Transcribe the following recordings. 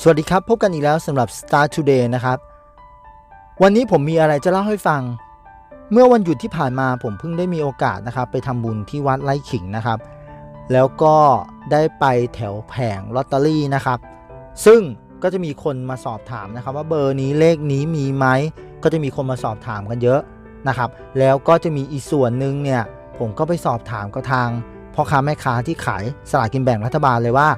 สวัสดีครับ พบกันอีกแล้วสำหรับ Star Today นะครับ วันนี้ผมมีอะไรจะเล่าให้ฟัง เมื่อวันหยุดที่ผ่านมาผมเพิ่งได้มีโอกาสนะครับ ไปทำบุญที่วัดไร่ขิงนะครับ แล้วก็ได้ไปแถวแผงลอตเตอรี่นะครับ ซึ่งก็จะมีคนมาสอบถามนะครับ ว่าเบอร์นี้เลขนี้มีไหมก็จะมีคนมาสอบถามกันเยอะนะครับ แล้วก็จะมีอีกส่วนหนึ่งเนี่ยผมก็ไปสอบถามกับทางพ่อค้าแม่ค้าที่ขายสลากกินแบ่งรัฐบาลเลยว่า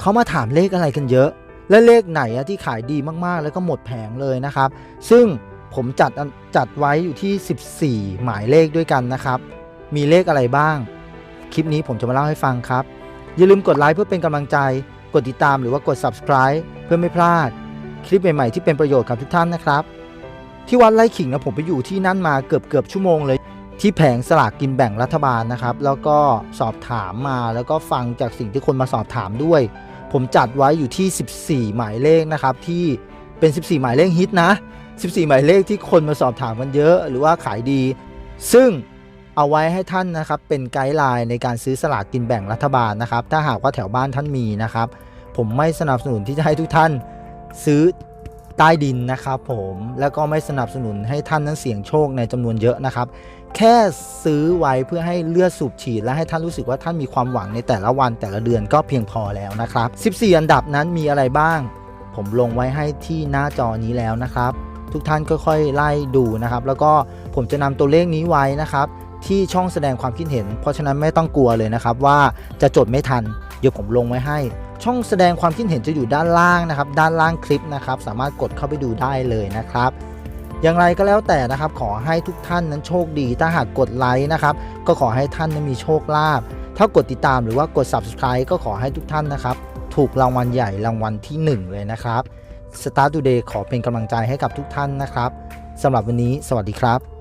เขามาถามเลขอะไรกันเยอะ และเลขไหนที่ขายดีมากๆ แล้วก็หมดแผงเลยนะครับ ซึ่งผมจัดจัดไว้อยู่ที่ 14 หมายเลขด้วยกันนะครับ มีเลขอะไรบ้าง คลิปนี้ผมจะมาเล่าให้ฟังครับ อย่าลืมกดไลค์เพื่อเป็นกำลังใจ กดติดตามหรือว่ากด subscribe เพื่อไม่พลาด คลิปใหม่ๆที่เป็นประโยชน์กับทุกท่านนะครับ ที่วัดไร่ขิงนะผมไปอยู่ที่นั่นมาเกือบเกือบชั่วโมงเลยที่แผงสลากกินแบ่งรัฐบาลนะครับ แล้วก็สอบถามมาแล้วก็ฟังจากสิ่งที่คนมาสอบถามด้วย ผมจัดไว้อยู่ที่ 14 หมายเลขนะครับที่เป็น 14 หมายเลขฮิตนะ 14 หมายเลขที่คนมาสอบถามกันเยอะหรือว่าขายดี ซึ่งเอาไว้ให้ท่านนะครับเป็นไกด์ไลน์ในการซื้อสลากกินแบ่งรัฐบาลนะครับ ถ้าหากว่าแถวบ้านท่านมีนะครับ ผมไม่สนับสนุนที่จะให้ทุกท่านซื้อ ใต้ดินนะครับผมแล้วก็ไม่สนับสนุนให้ท่านนั้นเสี่ยงโชคในจำนวนเยอะนะครับ แค่ซื้อไว้เพื่อให้เลือดสูบฉีด และให้ท่านรู้สึกว่าท่านมีความหวังในแต่ละวันแต่ละเดือนก็เพียงพอแล้วนะครับ 14 อันดับนั้นมีอะไรบ้าง ผมลงไว้ให้ที่หน้าจอนี้แล้วนะครับ ทุกท่านค่อยๆไล่ดูนะครับ แล้วก็ผมจะนำตัวเลขนี้ไว้นะครับ ที่ช่องแสดงความคิดเห็น เพราะฉะนั้นไม่ต้องกลัวเลยนะครับว่าจะจดไม่ทัน เดี๋ยวผมลงไว้ให้ ช่องแสดงความคิดเห็นจะอยู่ด้านล่างนะครับ ด้านล่างคลิปนะครับ สามารถกดเข้าไปดูได้เลยนะครับ อย่างไรก็แล้วแต่นะครับ ขอให้ทุกท่านนั้นโชคดี ถ้าหากกดไลค์นะครับ ก็ขอให้ท่านนั้นมีโชคลาภ ถ้ากดติดตามหรือว่ากด subscribe ก็ขอให้ทุกท่านนะครับ ถูกรางวัลใหญ่รางวัลที่ 1 เลยนะครับ Start Today ขอเป็นกำลังใจให้กับทุกท่านนะครับสำหรับวันนี้ สวัสดีครับ